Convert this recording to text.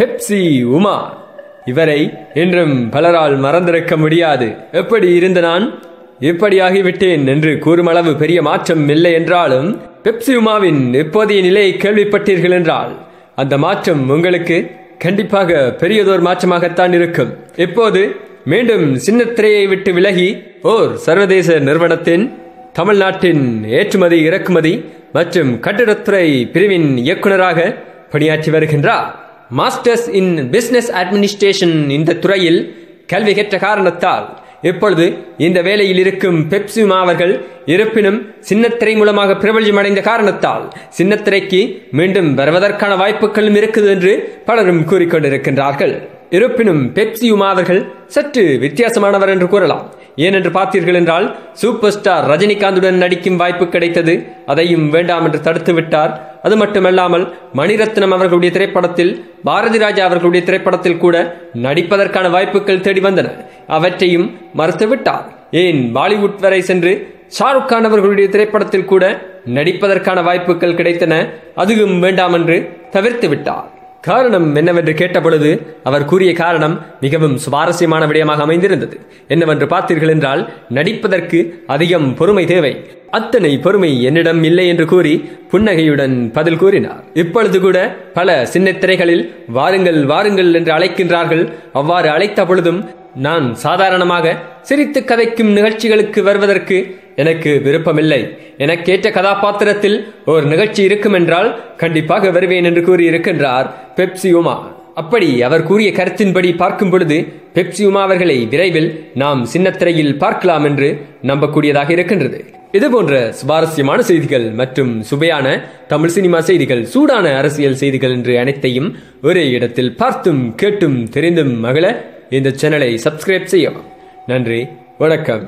Pepsi Uma. இவரை இன்றும் பலரால் மறந்திருக்க முடியாது. எப்படி இருந்த நான்? இப்படியாகிவிட்டேன் என்று கூறுமளவு பெரிய மாற்றம் இல்லை என்றாலும் பெப்சி உமாவின் இப்போதைய நிலையை கேள்விப்பட்டீர்கள் என்றால் அந்த மாற்றம் உங்களுக்கு கண்டிப்பாக பெரியதோர் மாற்றமாகத்தான் இருக்கும். இப்போது மீண்டும் சின்னத்திரையை விட்டு விலகி ஓர் சர்வதேச நிறுவனத்தின் தமிழ்நாட்டின் ஏற்றுமதி இறக்குமதி மற்றும் கட்டிடத்துறை பிரிவின் இயக்குநராக பணியாற்றி வருகின்றார். மாஸ்டர்ஸ் இன் பிஸ்னஸ் அட்மினிஸ்ட்ரேஷன் இந்த துறையில் கல்வி கற்ற காரணத்தால் இப்பொழுது இந்த வேலையில் இருக்கும் பெப்சிமா அவர்கள் இருப்பினும் சின்னத்திரை மூலமாக பிரபல்யம் அடைந்த காரணத்தால் சின்னத்திரைக்கு மீண்டும் வருவதற்கான வாய்ப்புகளும் இருக்குது என்று பலரும் கூறிக்கொண்டிருக்கின்றார்கள். இருப்பினும் பெப்சி அவர்கள் சற்று வித்தியாசமானவர் என்று கூறலாம். ஏனென்று பார்த்தீர்கள் என்றால் சூப்பர் ஸ்டார் ரஜினிகாந்துடன் நடிக்கும் வாய்ப்பு கிடைத்தது அதையும் வேண்டாம் என்று தடுத்து விட்டார் அது மட்டுமல்லாமல் மணிரத்னம் அவர்களுடைய திரைப்படத்தில் பாரதி ராஜா அவர்களுடைய திரைப்படத்தில் கூட நடிப்பதற்கான வாய்ப்புகள் தேடி வந்தன. அவற்றையும் மறுத்துவிட்டார். ஏன் பாலிவுட் வரை சென்று ஷாருக் கான் அவர்களுடைய திரைப்படத்தில் கூட நடிப்பதற்கான வாய்ப்புகள் கிடைத்தன அதுவும் வேண்டாம் என்று தவிர்த்து விட்டார். காரணம் என்னவென்று கேட்டபொழுது அவர் கூறிய காரணம் மிகவும் சுவாரஸ்யமான விடயமாக அமைந்திருந்தது. என்னவென்று பார்த்தீர்கள் என்றால் நடிப்பதற்கு அதிகம் பொறுமை தேவை. அத்தனை பொறுமை என்னிடம் இல்லை என்று கூறி புன்னகையுடன் பதில் கூறினார். இப்பொழுது கூட பல சின்ன திரைகளில் வாருங்கள் வாருங்கள் என்று அழைக்கின்றார்கள். அவ்வாறு அழைத்த பொழுதும் நான் சாதாரணமாக சிரித்து கதைக்கும் நிகழ்ச்சிகளுக்கு வருவதற்கு எனக்கு விருப்பமில்லை. எனக்கேற்ற கதாபாத்திரத்தில் ஒரு நிகழ்ச்சி இருக்கும் என்றால் கண்டிப்பாக வருவேன் என்று கூறியிருக்கின்றார் பெப்சி உமா அப்படி அவர் கூறிய கருத்தின்படி பார்க்கும் பொழுது பெப்சி உமா அவர்களை விரைவில் நாம் சின்னத்திரையில் பார்க்கலாம் என்று நம்பக்கூடியதாக இருக்கின்றது. இதுபோன்ற சுவாரஸ்யமான செய்திகள் மற்றும் சுவையான தமிழ் சினிமா செய்திகள் சூடான அரசியல் செய்திகள் என்று அனைத்தையும் ஒரே இடத்தில் பார்த்தும் கேட்டும் தெரிந்தும் மகள இந்த சேனலை சப்ஸ்கிரைப் செய்யவும். நன்றி வணக்கம்.